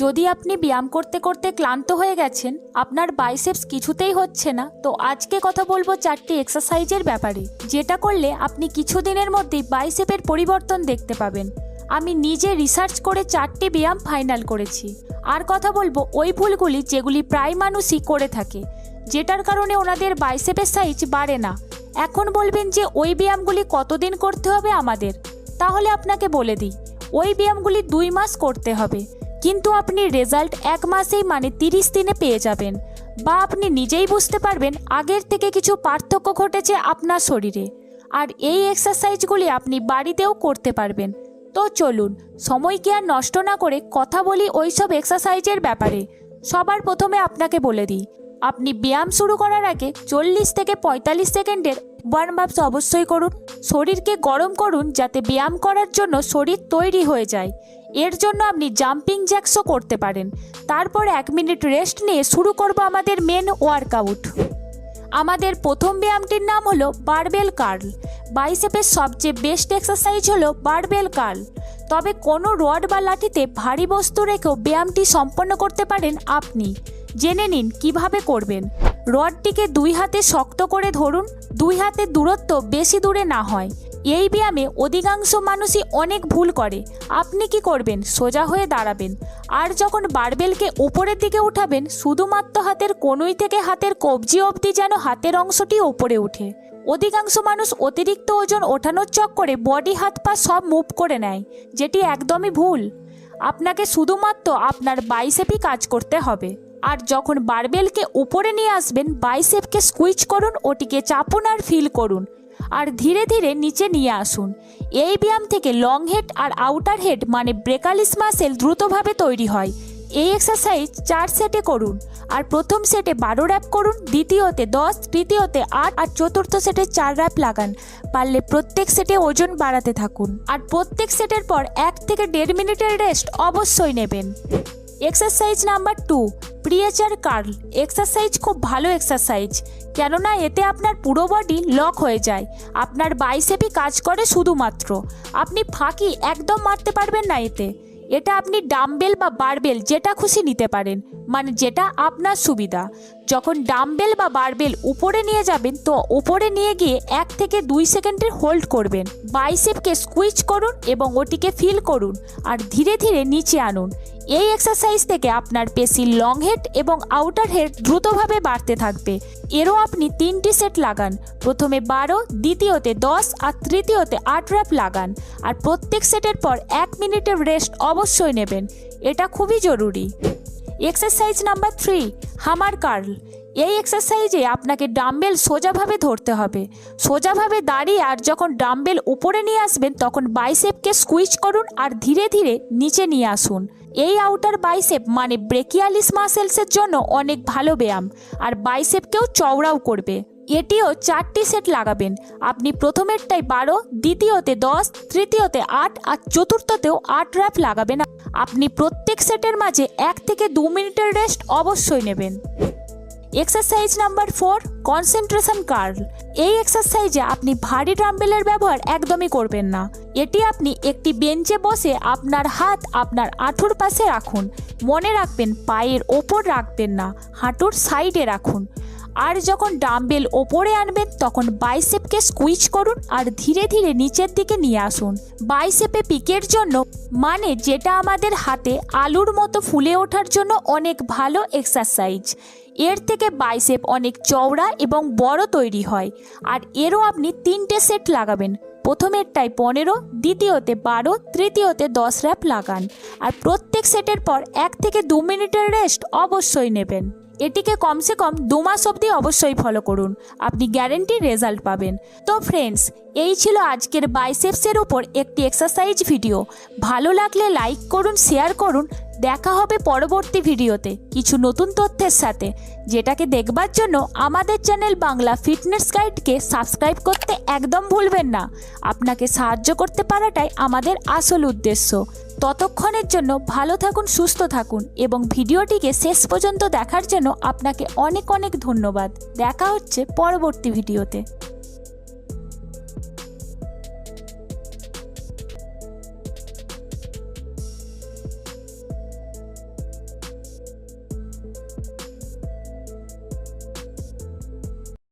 যদি আপনি ব্যায়াম করতে করতে ক্লান্ত হয়ে গেছেন, আপনার বাইসেপস কিছুতেই হচ্ছে না। তো আজকে কথা বলব চারটি এক্সারসাইজের ব্যাপারে, যেটা করলে আপনি কিছুদিনের মধ্যেই বাইসেপের পরিবর্তন দেখতে পাবেন। আমি নিজে রিসার্চ করে চারটি ব্যায়াম ফাইনাল করেছি। আর কথা বলব ওই ভুলগুলি যেগুলি প্রায় মানুষই করে থাকে, যেটার কারণে ওনাদের বাইসেপের সাইজ বাড়ে না। এখন বলবেন যে ওই ব্যায়ামগুলি কতদিন করতে হবে আমাদের? তাহলে আপনাকে বলে দিই, ওই ব্যায়ামগুলি দুই মাস করতে হবে। কিন্তু আপনি রেজাল্ট এক মাসেই মানে তিরিশ দিনে পেয়ে যাবেন বা আপনি নিজেই বুঝতে পারবেন আগের থেকে কিছু পার্থক্য ঘটেছে আপনার শরীরে। আর এই এক্সারসাইজগুলি আপনি বাড়িতেও করতে পারবেন। তো চলুন সময়কে আর নষ্ট না করে কথা বলি ওইসব এক্সারসাইজের ব্যাপারে। সবার প্রথমে আপনাকে বলে দিই, আপনি ব্যায়াম শুরু করার আগে চল্লিশ থেকে পঁয়তাল্লিশ সেকেন্ডের ওয়ার্ম আপস অবশ্যই করুন। শরীরকে গরম করুন যাতে ব্যায়াম করার জন্য শরীর তৈরি হয়ে যায়। এর জন্য আপনি জাম্পিং জ্যাক্সও করতে পারেন। তারপর এক মিনিট রেস্ট নিয়ে শুরু করব আমাদের মেন ওয়ার্কআউট। আমাদের প্রথম ব্যায়ামটির নাম হলো বারবেল কার্ল। বাইসেপের সবচেয়ে বেস্ট এক্সারসাইজ হলো বারবেল কার্ল। তবে কোনো রড বা লাঠিতে ভারী বস্তু রেখেও ব্যায়ামটি সম্পন্ন করতে পারেন আপনি। জেনে নিন কীভাবে করবেন। রডটিকে দুই হাতে শক্ত করে ধরুন, দুই হাতের দূরত্ব বেশি দূরে না হয়। এই ব্যায়ামে অধিকাংশ মানুষই অনেক ভুল করে। আপনি কি করবেন? সোজা হয়ে দাঁড়াবেন। আর যখন বারবেলকে উপরের দিকে উঠাবেন, শুধুমাত্র হাতের কনুই থেকে হাতের কবজি অবধি যেন হাতের অংশটি ওপরে ওঠে অধিকাংশ মানুষ অতিরিক্ত ওজন ওঠানোর চক্করে বডি, হাত, পা সব মুভ করে নেয়, যেটি একদমই ভুল। আপনাকে শুধুমাত্র আপনার বাইসেপই কাজ করতে হবে। আর যখন বারবেলকে উপরে নিয়ে আসবেন, বাইসেপকে স্কুইচ করুন, ওটিকে চাপুন আর ফিল করুন। আর ধীরে ধীরে নিচে নিয়ে আসুন। এই ব্যায়াম থেকে লং হেড আর আউটার হেড মানে ব্রেকালিস মাসেল দ্রুতভাবে তৈরি হয়। এই এক্সারসাইজ চার সেটে করুন। আর প্রথম সেটে বারো র্যাপ করুন, দ্বিতীয়তে দশ, তৃতীয়তে আট, আর চতুর্থ সেটে চার র্যাপ লাগান। পারলে প্রত্যেক সেটে ওজন বাড়াতে থাকুন। আর প্রত্যেক সেটের পর এক থেকে দেড় মিনিটের রেস্ট অবশ্যই নেবেন। Exercise number two preacher curl exercise খুব ভালো এক্সারসাইজ কেননা এতে আপনার পুরো বডি লক হয়ে যায়। আপনার বাইসেপি কাজ করে শুধুমাত্র। আপনি ফাঁকি একদম মারতে পারবেন না এতে। এটা আপনি ডাম্বেল বা বারবেল যেটা খুশি নিতে পারেন। মানে যেটা আপনার সুবিধা। যখন ডাম্বেল বা বারবেল উপরে নিয়ে যাবেন, তো উপরে নিয়ে গিয়ে এক থেকে দুই সেকেন্ডের হোল্ড করবেন। বাইসেপকে স্কুইচ করুন এবং ওটিকে ফিল করুন আর ধীরে ধীরে নিচে আনুন। এই এক্সারসাইজ থেকে আপনার পেশির লং হেড এবং আউটার হেড দ্রুতভাবে বাড়তে থাকবে। এরও আপনি তিনটি সেট লাগান। প্রথমে বারো, দ্বিতীয়তে দশ আর তৃতীয়তে আট র্যাপ লাগান। আর প্রত্যেক সেটের পর এক মিনিটের রেস্ট অবশ্যই নেবেন। এটা খুবই জরুরি। Exercise number three hammer curl এই এক্সারসাইজে আপনাকে ডাম্বেল সোজাভাবে ধরতে হবে। সোজাভাবে দাঁড়িয়ে আর যখন ডাম্বেল উপরে নিয়ে আসবেন, তখন বাইসেপকে স্কুইচ করুন আর ধীরে ধীরে নিচে নিয়ে আসুন। এই আউটার বাইসেপ মানে ব্রেকিয়ালিস মাসেলসের জন্য অনেক ভালো ব্যায়াম। আর বাইসেপকেও চওড়াও করবে। এটিও চারটি সেট লাগাবেন। আপনি প্রথমেরটাই বারো, দ্বিতীয়তে দশ, তৃতীয়তে আট আর চতুর্থতেও আট র্যাপ লাগাবেন। আপনি প্রত্যেক সেটের মাঝে এক থেকে দু মিনিটের রেস্ট অবশ্যই নেবেন। Exercise number four, concentration curl. এই এক্সারসাইজে আপনি ভারী ডাম্বেলের ব্যবহার একদমই করবেন না। এটি আপনি একটি বেঞ্চে বসে আপনার হাত আপনার আঁঠুর পাশে রাখুন। মনে রাখবেন পায়ের ওপর রাখবেন না, হাঁটুর সাইডে রাখুন। আর যখন ডাম্বেল ওপরে আনবেন, তখন বাইসেপকে স্কুইচ করুন আর ধীরে ধীরে নিচের দিকে নিয়ে আসুন। বাইসেপে পিকের জন্য মানে যেটা আমাদের হাতে আলুর মতো ফুলে ওঠার জন্য অনেক ভালো এক্সারসাইজ এর থেকে বাইসেপ অনেক চওড়া এবং বড় তৈরি হয়। আর এরও আপনি তিনটে সেট লাগাবেন। প্রথমেরটায় পনেরো, দ্বিতীয়তে বারো, তৃতীয়তে দশ র্যাপ লাগান। আর প্রত্যেক সেটের পর এক থেকে দু মিনিটের রেস্ট অবশ্যই নেবেন। এটিকে কমসে কম দু মাস অবধি অবশ্যই ফলো করুন। আপনি গ্যারেন্টি রেজাল্ট পাবেন। তো ফ্রেন্ডস এই ছিল আজকের বাইসেপসের উপর একটি এক্সারসাইজ ভিডিও ভালো লাগলে লাইক করুন শেয়ার করুন। দেখা হবে পরবর্তী ভিডিওতে কিছু নতুন তথ্যের সাথে। যেটাকে দেখবার জন্য আমাদের চ্যানেল বাংলা ফিটনেস গাইডকে সাবস্ক্রাইব করতে একদম ভুলবেন না। আপনাকে সাহায্য করতে পারাটাই আমাদের আসল উদ্দেশ্য। ততক্ষণের জন্য ভালো থাকুন, সুস্থ থাকুন এবং ভিডিওটিকে শেষ পর্যন্ত দেখার জন্য আপনাকে অনেক অনেক ধন্যবাদ। দেখা হচ্ছে পরবর্তী ভিডিওতে।